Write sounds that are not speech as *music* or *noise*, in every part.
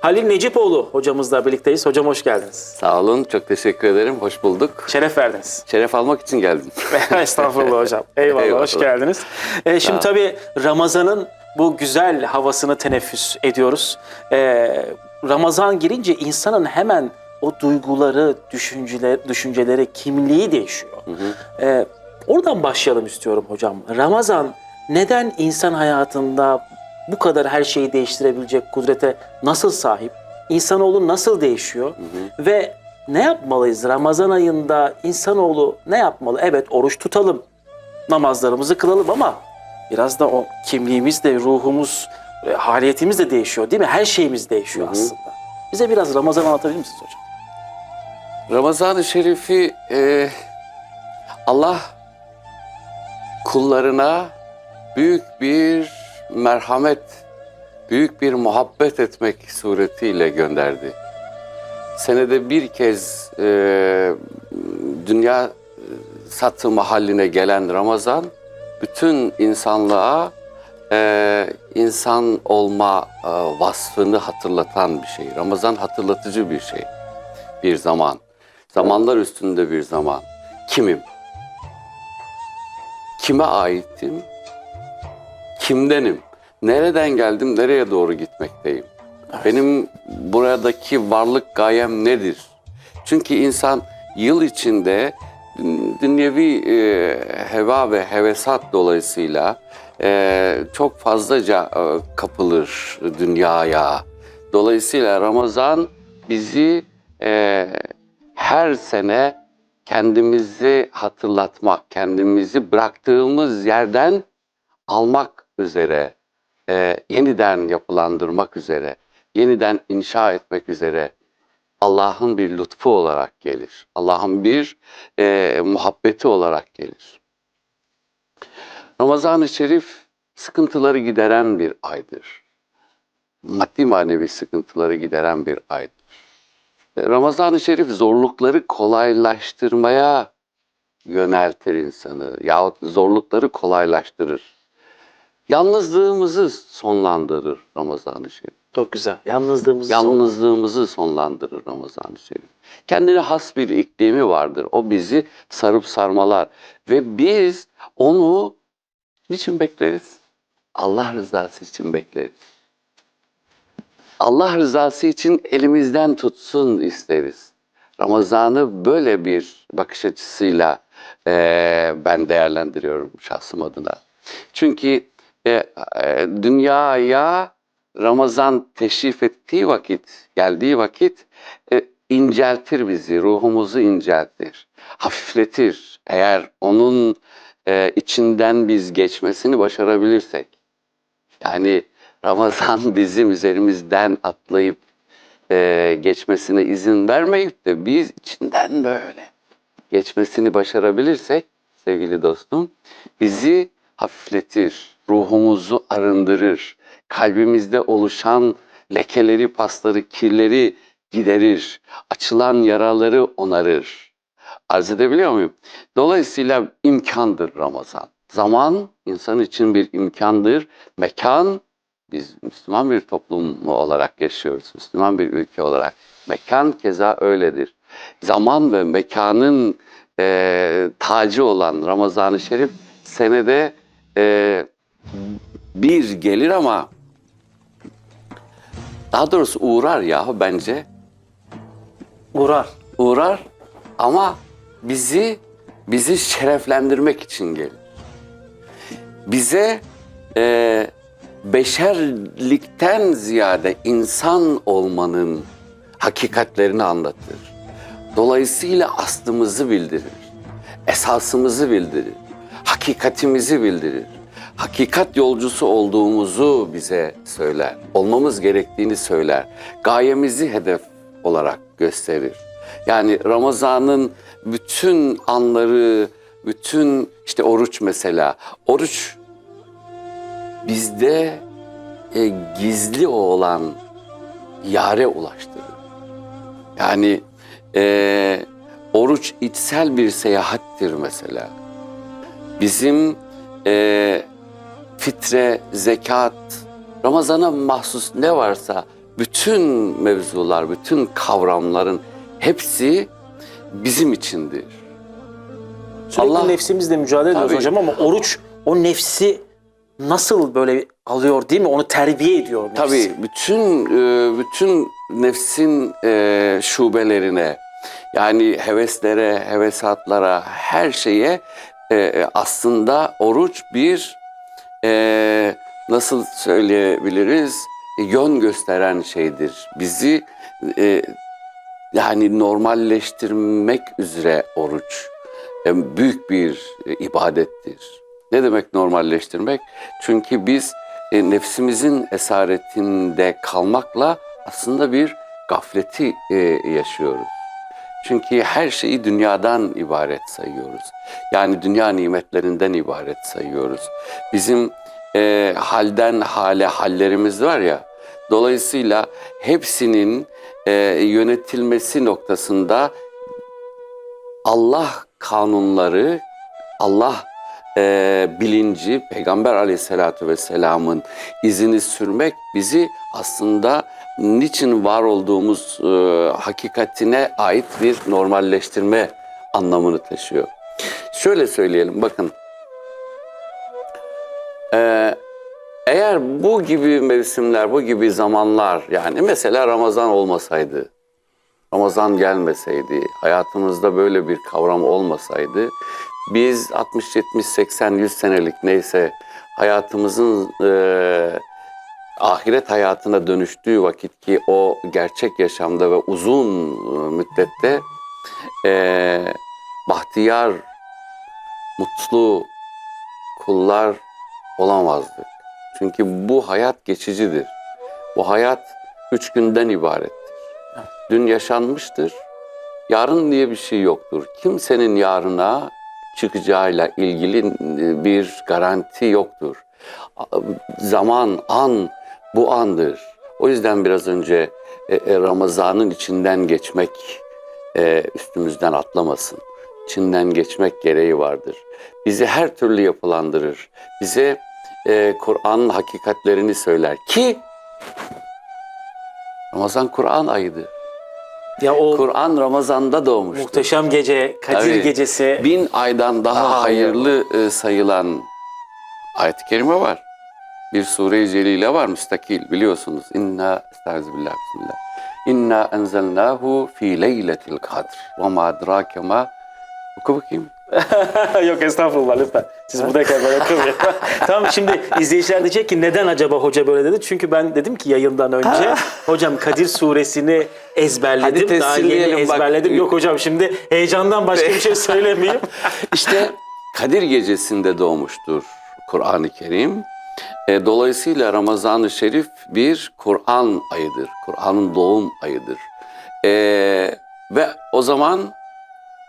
Halil Necipoğlu hocamızla birlikteyiz. Hocam hoş geldiniz. Sağ olun, çok teşekkür ederim. Hoş bulduk. Şeref verdiniz. Şeref almak için geldim. *laughs* Estağfurullah hocam. Eyvallah, *laughs* Eyvallah. hoş geldiniz. Ee, şimdi tabii Ramazan'ın bu güzel havasını teneffüs ediyoruz. Ee, Ramazan girince insanın hemen o duyguları, düşünceler, düşünceleri, kimliği değişiyor. Ee, oradan başlayalım istiyorum hocam. Ramazan neden insan hayatında bu kadar her şeyi değiştirebilecek kudrete nasıl sahip? İnsanoğlu nasıl değişiyor? Ve ne yapmalıyız? Ramazan ayında insanoğlu ne yapmalı? Evet oruç tutalım, namazlarımızı kılalım ama biraz da o kimliğimiz de, ruhumuz, e, haliyetimiz de değişiyor değil mi? Her şeyimiz değişiyor aslında. Bize biraz Ramazan anlatabilir misiniz hocam? Ramazan-ı Şerif'i e, Allah kullarına büyük bir merhamet, büyük bir muhabbet etmek suretiyle gönderdi. Senede bir kez e, dünya e, satımı haline gelen Ramazan, bütün insanlığa e, insan olma e, vasfını hatırlatan bir şey. Ramazan hatırlatıcı bir şey. Bir zaman. Zamanlar üstünde bir zaman. Kimim? Kime aitim? Kimdenim? Nereden geldim, nereye doğru gitmekteyim? Benim buradaki varlık gayem nedir? Çünkü insan yıl içinde dünyevi e, heva ve hevesat dolayısıyla e, çok fazlaca e, kapılır dünyaya. Dolayısıyla Ramazan bizi e, her sene kendimizi hatırlatmak, kendimizi bıraktığımız yerden almak üzere, e, yeniden yapılandırmak üzere, yeniden inşa etmek üzere Allah'ın bir lütfu olarak gelir. Allah'ın bir e, muhabbeti olarak gelir. Ramazan-ı Şerif sıkıntıları gideren bir aydır. Maddi manevi sıkıntıları gideren bir aydır. E, Ramazan-ı Şerif zorlukları kolaylaştırmaya yöneltir insanı yahut zorlukları kolaylaştırır. Yalnızlığımızı sonlandırır Ramazan-ı Şerif. Çok güzel. Yalnızlığımızı Yalnızlığımızı sonlandırır Ramazan-ı Şerif. Kendine has bir iklimi vardır. O bizi sarıp sarmalar. Ve biz onu niçin bekleriz? Allah rızası için bekleriz. Allah rızası için elimizden tutsun isteriz. Ramazan'ı böyle bir bakış açısıyla eee, ben değerlendiriyorum şahsım adına. Çünkü e, dünyaya Ramazan teşrif ettiği vakit, geldiği vakit e, inceltir bizi, ruhumuzu inceltir, hafifletir. Eğer onun e, içinden biz geçmesini başarabilirsek. Yani Ramazan *laughs* bizim üzerimizden atlayıp e, geçmesine izin vermeyip de biz içinden böyle geçmesini başarabilirsek sevgili dostum bizi hafifletir, ruhumuzu arındırır, kalbimizde oluşan lekeleri, pasları, kirleri giderir, açılan yaraları onarır. Arz edebiliyor muyum? Dolayısıyla imkandır Ramazan. Zaman insan için bir imkandır. Mekan, biz Müslüman bir toplum olarak yaşıyoruz. Müslüman bir ülke olarak. Mekan keza öyledir. Zaman ve mekanın e, tacı olan Ramazan-ı Şerif senede e, bir gelir ama daha doğrusu uğrar ya bence. uğrar. Uğrar ama bizi bizi şereflendirmek için gelir. Bize e, beşerlikten ziyade insan olmanın hakikatlerini anlatır. Dolayısıyla aslımızı bildirir. Esasımızı bildirir. Hakikatimizi bildirir. Hakikat yolcusu olduğumuzu bize söyler. Olmamız gerektiğini söyler. Gayemizi hedef olarak gösterir. Yani Ramazan'ın bütün anları, bütün işte oruç mesela. Oruç bizde e, gizli olan yare ulaştırır. Yani e, oruç içsel bir seyahattir mesela. Bizim e, fitre, zekat, Ramazan'a mahsus ne varsa bütün mevzular, bütün kavramların hepsi bizim içindir. Sürekli Allah- nefsimizle mücadele ediyoruz Tabii. hocam ama oruç o nefsi nasıl böyle alıyor değil mi? Onu terbiye ediyor nefsi. Tabii bütün e, bütün nefsin e, şubelerine yani heveslere, hevesatlara, her şeye e, aslında oruç bir e, nasıl söyleyebiliriz yön gösteren şeydir. Bizi e, yani normalleştirmek üzere oruç e, büyük bir ibadettir. Ne demek normalleştirmek? Çünkü biz nefsimizin esaretinde kalmakla aslında bir gafleti yaşıyoruz. Çünkü her şeyi dünyadan ibaret sayıyoruz. Yani dünya nimetlerinden ibaret sayıyoruz. Bizim e, halden hale hallerimiz var ya. Dolayısıyla hepsinin e, yönetilmesi noktasında Allah kanunları, Allah e, bilinci, Peygamber aleyhissalatü vesselamın izini sürmek bizi aslında niçin var olduğumuz e, hakikatine ait bir normalleştirme anlamını taşıyor. Şöyle söyleyelim bakın. E, eğer bu gibi mevsimler, bu gibi zamanlar yani mesela Ramazan olmasaydı, Ramazan gelmeseydi, hayatımızda böyle bir kavram olmasaydı biz 60, 70, 80, 100 senelik neyse hayatımızın e, ahiret hayatına dönüştüğü vakit ki o gerçek yaşamda ve uzun e, müddette e, bahtiyar, mutlu kullar olamazdık. Çünkü bu hayat geçicidir. Bu hayat üç günden ibarettir. Dün yaşanmıştır. Yarın diye bir şey yoktur. Kimsenin yarına çıkacağıyla ilgili bir garanti yoktur. Zaman, an bu andır. O yüzden biraz önce e, e, Ramazan'ın içinden geçmek e, üstümüzden atlamasın. İçinden geçmek gereği vardır. Bizi her türlü yapılandırır. Bize e, Kur'an'ın hakikatlerini söyler ki Ramazan Kur'an ayıdır. Ya o Kur'an Ramazan'da doğmuştur. muhteşem gece, Kadir Tabii. gecesi. Bin aydan daha Daha hayırlı e, sayılan ayet-i kerime var. Bir sure-i celile var müstakil biliyorsunuz. İnna estağfirullah bismillah. İnna enzelnahu fi leyletil kadr. Ve ma adrake ma Oku bakayım. *laughs* Yok estağfurullah lütfen. Siz buradayken böyle *laughs* kılmayın. *laughs* tamam şimdi izleyiciler diyecek ki neden acaba hoca böyle dedi? Çünkü ben dedim ki yayından önce hocam Kadir suresini ezberledim. Hadi Daha yeni bak. ezberledim. Yok hocam şimdi heyecandan başka bir şey söylemeyeyim. İşte Kadir gecesinde doğmuştur Kur'an-ı Kerim. E, dolayısıyla Ramazan-ı Şerif bir Kur'an ayıdır. Kur'an'ın doğum ayıdır. E, ve o zaman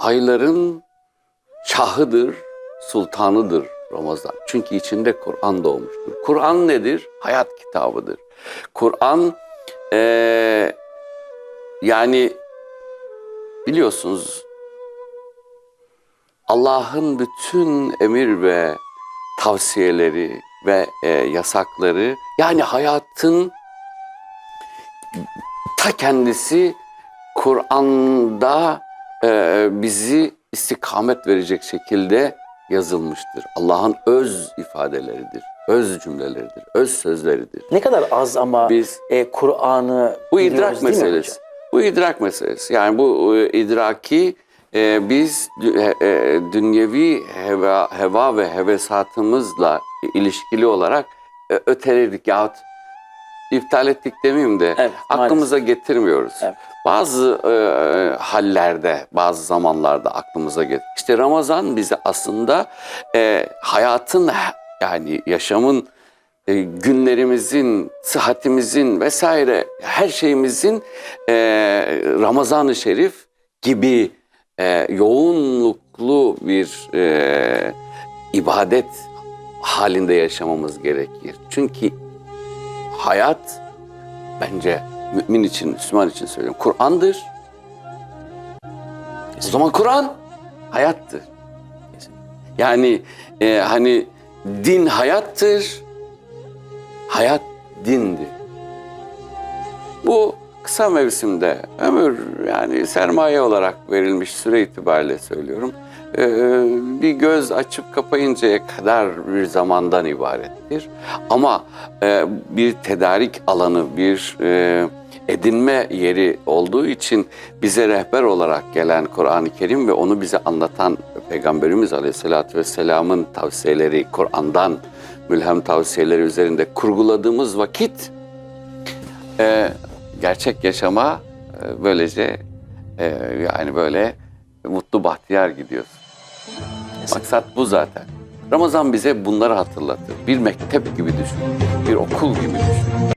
ayların şahıdır, sultanıdır Ramazan. Çünkü içinde Kur'an doğmuştur. Kur'an nedir? Hayat kitabıdır. Kur'an e, yani biliyorsunuz Allah'ın bütün emir ve tavsiyeleri ve e, yasakları yani hayatın ta kendisi Kur'an'da e, bizi istikamet verecek şekilde yazılmıştır. Allah'ın öz ifadeleridir, öz cümleleridir, öz sözleridir. ne kadar az ama Biz e, Kur'an'ı bu idrak meselesi. Bu idrak meselesi. Yani bu e, idraki e, biz e, e, dünyevi heva, heva ve hevesatımızla ilişkili olarak e, öteledik yahut iptal ettik demeyeyim de Evet, aklımıza getirmiyoruz. Evet. Bazı e, hallerde, bazı zamanlarda aklımıza getir. İşte Ramazan bize aslında e, hayatın yani yaşamın e, günlerimizin, sıhhatimizin vesaire her şeyimizin e, Ramazan-ı Şerif gibi e, yoğunluklu bir e, ibadet halinde yaşamamız gerekir. Çünkü hayat bence mümin için, Müslüman için söylüyorum. Kur'an'dır. O zaman Kur'an hayattır. Yani e, hani din hayattır, hayat dindir. Bu kısa mevsimde ömür yani sermaye olarak verilmiş süre itibariyle söylüyorum. Ee, bir göz açıp kapayıncaya kadar bir zamandan ibarettir. Ama e, bir tedarik alanı, bir e, edinme yeri olduğu için bize rehber olarak gelen Kur'an-ı Kerim ve onu bize anlatan Peygamberimiz Aleyhisselatü Vesselam'ın tavsiyeleri, Kur'an'dan mülhem tavsiyeleri üzerinde kurguladığımız vakit e, gerçek yaşama böylece yani böyle mutlu bahtiyar gidiyoruz. Maksat bu zaten. Ramazan bize bunları hatırlatır. Bir mektep gibi düşün, bir okul gibi düşün.